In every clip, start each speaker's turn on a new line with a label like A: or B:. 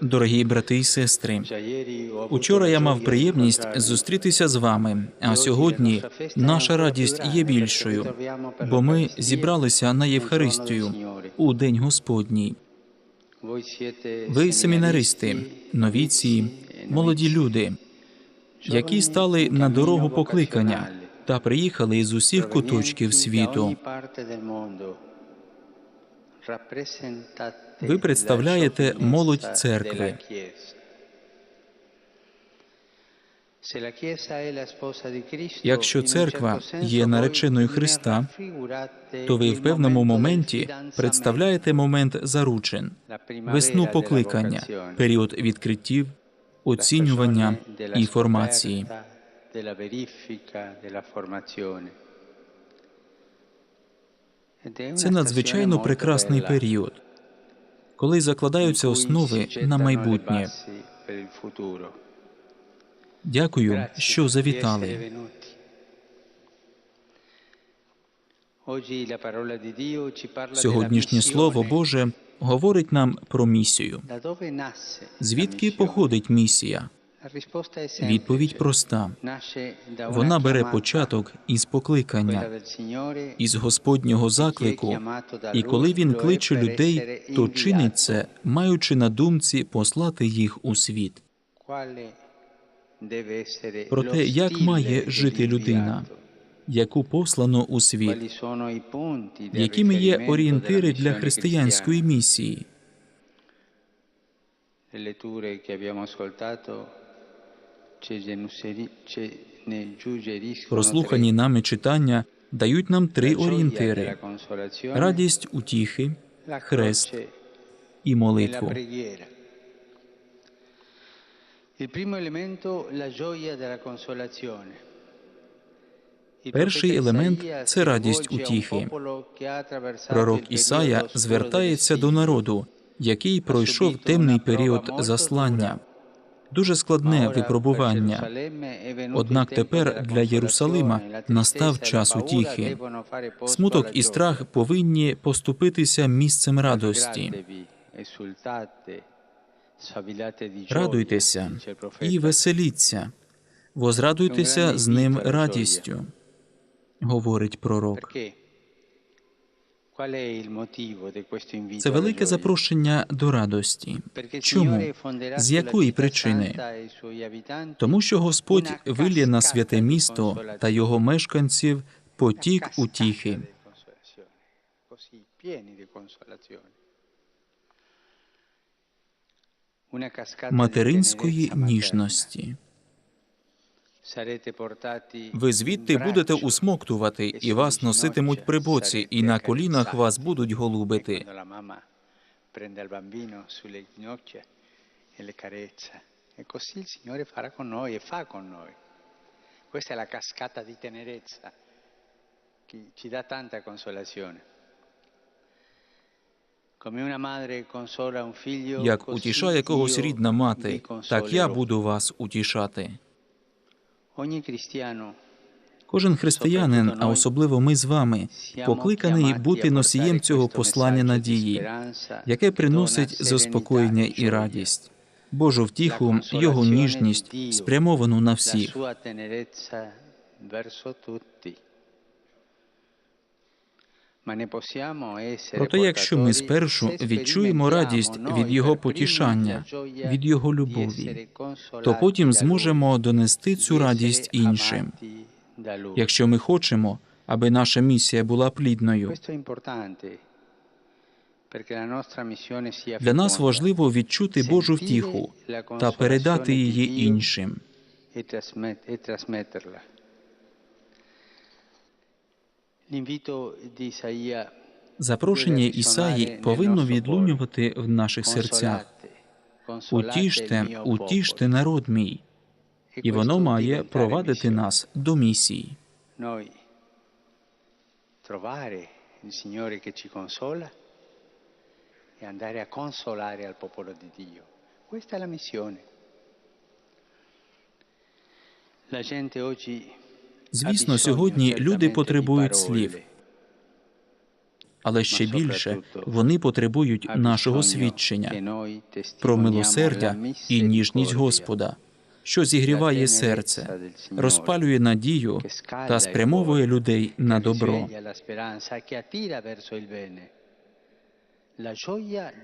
A: Дорогі брати і сестри, учора я мав приємність зустрітися з вами, а сьогодні наша радість є більшою, бо ми зібралися на Євхаристію у День Господній. Ви семінаристи, новіці,
B: e
A: молоді люди, які стали на дорогу покликання та приїхали із усіх куточків світу. Ви представляєте молодь церкви. Якщо церква є нареченою Христа, то ви в певному моменті представляєте момент заручин, весну покликання, період відкриттів, оцінювання і формації.
B: della verifica, della formazione. Ed è una
A: Це надзвичайно прекрасний період, коли закладаються основи на майбутнє. Дякую, що завітали. Сьогоднішнє слово. Боже говорить нам про місію. Звідки походить місія? Відповідь проста. Вона бере початок із покликання, із Господнього заклику. І коли він кличе людей, то чинить це, маючи на думці послати їх у світ. Про те, як має жити людина, яку послано у світ, якими є орієнтири для християнської місії. Прослухані нами читання дають нам три орієнтири: радість утіхи, хрест і молитву.
B: Consolazione. Il
A: Перший елемент це радість утіхи. Пророк Ісая звертається до народу, який пройшов темний період заслання, дуже складне випробування. Однак тепер для Єрусалима настав час утіхи. Смуток і страх повинні поступитися місцем радості. Радуйтеся і веселіться, возрадуйтеся з ним радістю, говорить пророк. Це велике запрошення до радості. Чому? З якої причини?
B: e
A: Тому що Господь вилє на святе місто та його мешканців потік утіхи. материнської ніжності. Ви звідти будете усмоктувати,
B: e
A: і вас носитимуть при боці, і на колінах вас будуть
B: E
A: голубити.
B: e. E e. Questa è la cascata di tenerezza che ci dà tanta consolazione.
A: Як утішає когось рідна мати, так я буду вас утішати. Кожен християнин, а особливо ми з вами, покликаний бути носієм цього послання надії, яке приносить заспокоєння і радість, Божу втіху, його ніжність, спрямовану на всіх. Проте, якщо ми спершу відчуємо радість від Його потішання, від Його любові, то потім зможемо донести цю радість іншим. Якщо ми хочемо, аби наша місія була плідною, для нас важливо відчути Божу втіху та передати її іншим. Запрошення Ісаї повинно відлунювати в наших серцях. Утіште, утіште народ мій,
B: E
A: і воно має провадити нас до місії.
B: E la gente oggi
A: Звісно, сьогодні люди потребують слів. але ще більше вони потребують нашого свідчення про милосердя і ніжність Господа, що зігріває серце, розпалює надію та спрямовує людей на добро.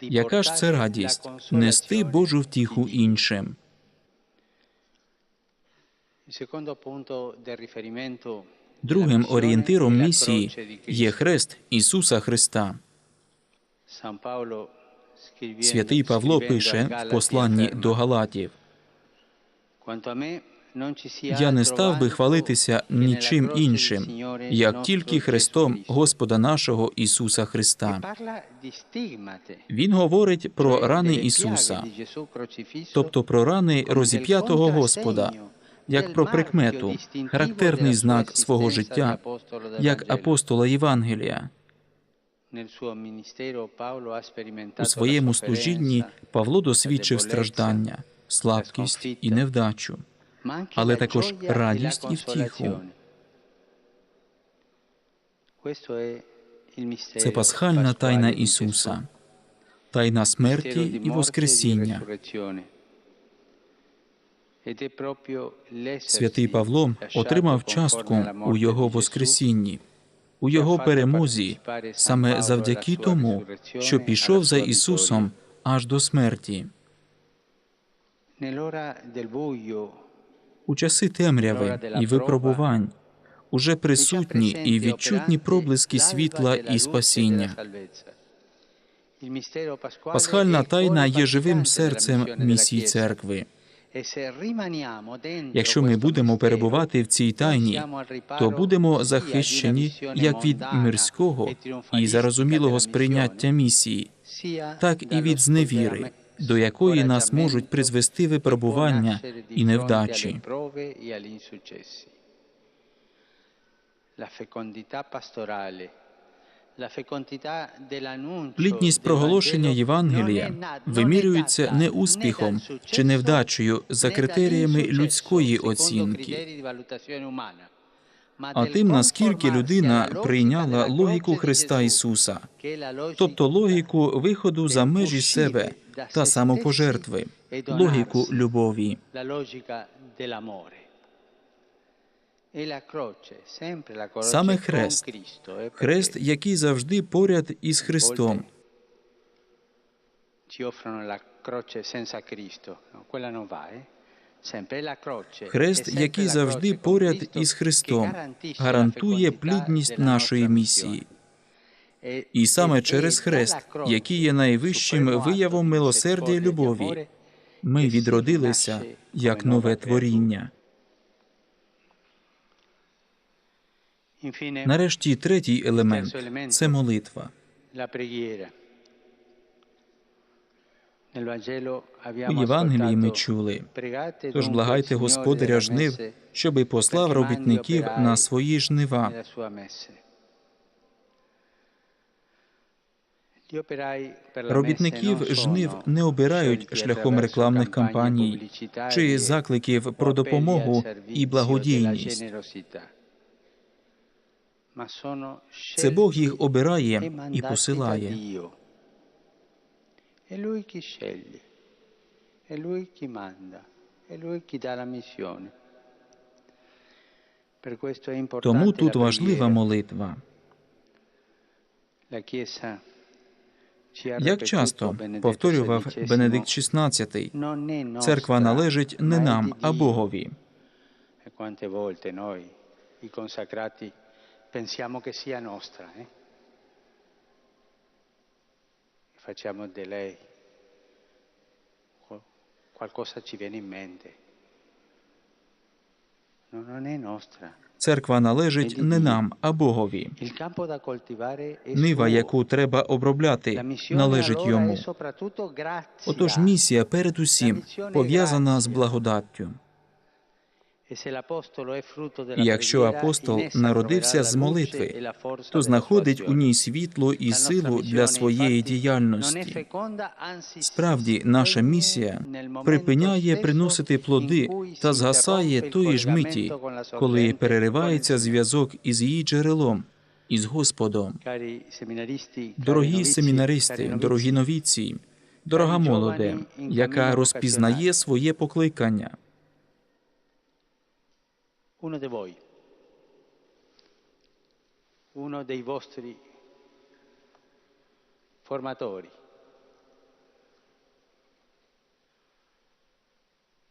A: Яка ж це радість нести Божу втіху іншим? Другим орієнтиром місії є хрест Ісуса Христа. Святий Павло пише в посланні до Галатів: Я не став би хвалитися нічим іншим, як тільки Христом Господа нашого Ісуса Христа. Він говорить про рани Ісуса, тобто про рани розіп'ятого Господа, як про прикмету, характерний знак свого життя, як апостола Євангелія. У своєму служінні Павло досвідчив страждання, слабкість і невдачу, але також радість і втіху. Це пасхальна тайна Ісуса, тайна смерті і Воскресіння. Святий Павло отримав частку у його Воскресінні, у його перемозі, саме завдяки тому, що пішов за Ісусом аж до смерті. У часи темряви і випробувань уже присутні і відчутні проблиски світла і спасіння. Пасхальна тайна є живим серцем місії церкви. Якщо ми будемо перебувати в цій тайні, то будемо захищені як від мирського і зарозумілого сприйняття місії, так і від зневіри, до якої нас можуть призвести випробування і невдачі. Плідність проголошення Євангелія вимірюється не успіхом чи невдачею за критеріями людської оцінки, а тим, наскільки людина прийняла логіку Христа Ісуса, тобто логіку виходу за межі себе та самопожертви, логіку любові. Саме хрест, хрест, який завжди поряд із Христом. Хрест, який завжди поряд із Христом, гарантує плідність нашої місії. І саме через хрест, який є найвищим виявом милосердя і любові, ми відродилися як нове творіння. Нарешті третій елемент це молитва. У Євангелії ми чули, тож благайте Господаря жнив, щоби послав робітників на свої жнива. Робітників жнив не обирають шляхом рекламних кампаній чи закликів про допомогу і благодійність. Це Бог їх обирає і посилає. Тому тут важлива молитва. Як часто повторював Бенедикт XVI, церква належить не нам, а Богові.
B: Pensiamo che sia nostra. Eh? Facciamo di lei. Qualcosa ci viene in mente. No, non è nostra. Церква належить не нам, а Богові. Нива, яку треба обробляти, належить йому. Отож, місія передусім пов'язана з благодаттю. Якщо апостол народився з молитви, то знаходить у ній світло і силу для своєї діяльності. Справді, наша місія припиняє приносити плоди та згасає тої ж миті, коли переривається зв'язок із її джерелом,
A: із Господом. Дорогі семінаристи, дорогі новіці, дорога молоде, яка розпізнає своє покликання.
B: uno di voi, uno dei vostri formatori,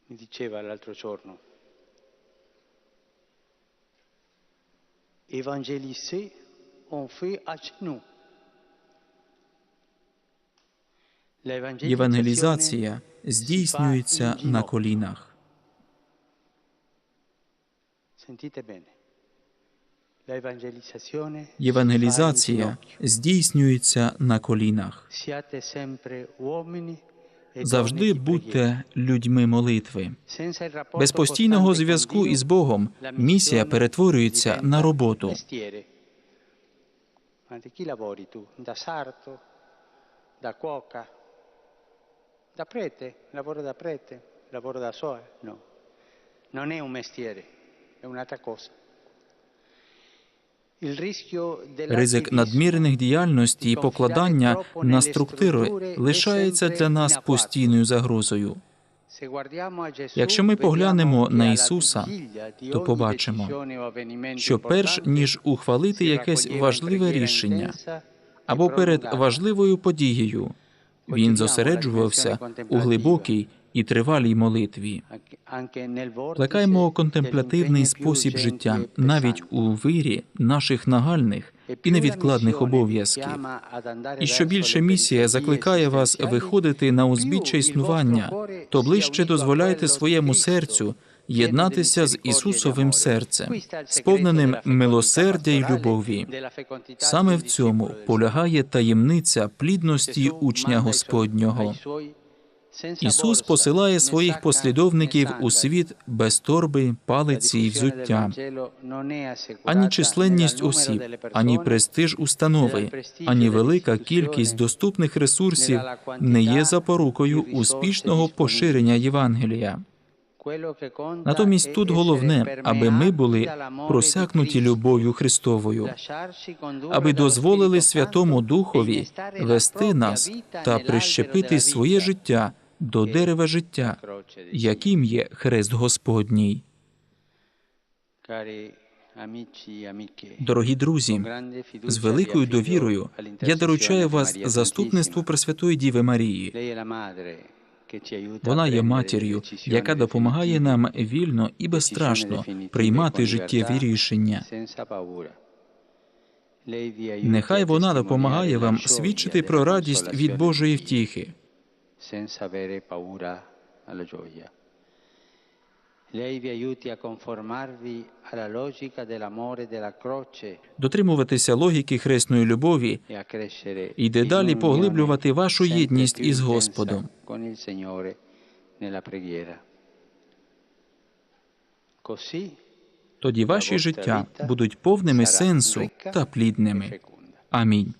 B: mi diceva l'altro giorno, évangéliser, on fait à genoux. L'evangelizzazione
A: Євангелізація здійснюється на колінах. Євангелізація здійснюється на колінах.
B: E
A: Завжди будьте людьми молитви. Без постійного зв'язку із Богом місія перетворюється на роботу.
B: Da prete? Lavoro da prete? Lavoro da soa? No. Non è un mestiere,
A: Ризик надмірних діяльності і покладання на структури лишається для нас постійною загрозою.
B: Якщо ми поглянемо на Ісуса, то побачимо,
A: Що перш ніж ухвалити якесь важливе рішення або перед важливою подією, він зосереджувався у глибокій і тривалій молитві. Плекаємо контемплятивний спосіб життя навіть у вирі наших нагальних і невідкладних обов'язків. І що більше місія закликає вас виходити на узбіччя існування, то ближче дозволяйте своєму серцю єднатися з Ісусовим серцем, сповненим милосердя й любові. Саме в цьому полягає таємниця плідності учня Господнього. Ісус посилає своїх послідовників у світ без торби, палиці і взуття. Ані численність осіб, ані престиж установи, ані велика кількість доступних ресурсів не є запорукою успішного поширення Євангелія. Натомість тут головне, аби ми були просякнуті любов'ю Христовою, аби дозволили Святому Духові вести нас та прищепити своє життя до дерева життя, яким є хрест Господній. Дорогі друзі, з великою довірою я доручаю вас заступництву Пресвятої Діви Марії. Вона є матір'ю, яка допомагає нам вільно і безстрашно приймати життєві рішення. Нехай вона допомагає вам свідчити про радість від Божої втіхи.
B: Senza avere paura alla gioia. Lei vi aiuti a conformarvi alla logica dell'amore della croce
A: дотримуватися логіки хресної любові
B: e
A: і дедалі поглиблювати вашу єдність із Господом.
B: con il Signore nella preghiera. Così
A: Тоді ваші життя будуть повними сенсу та плідними. Амінь.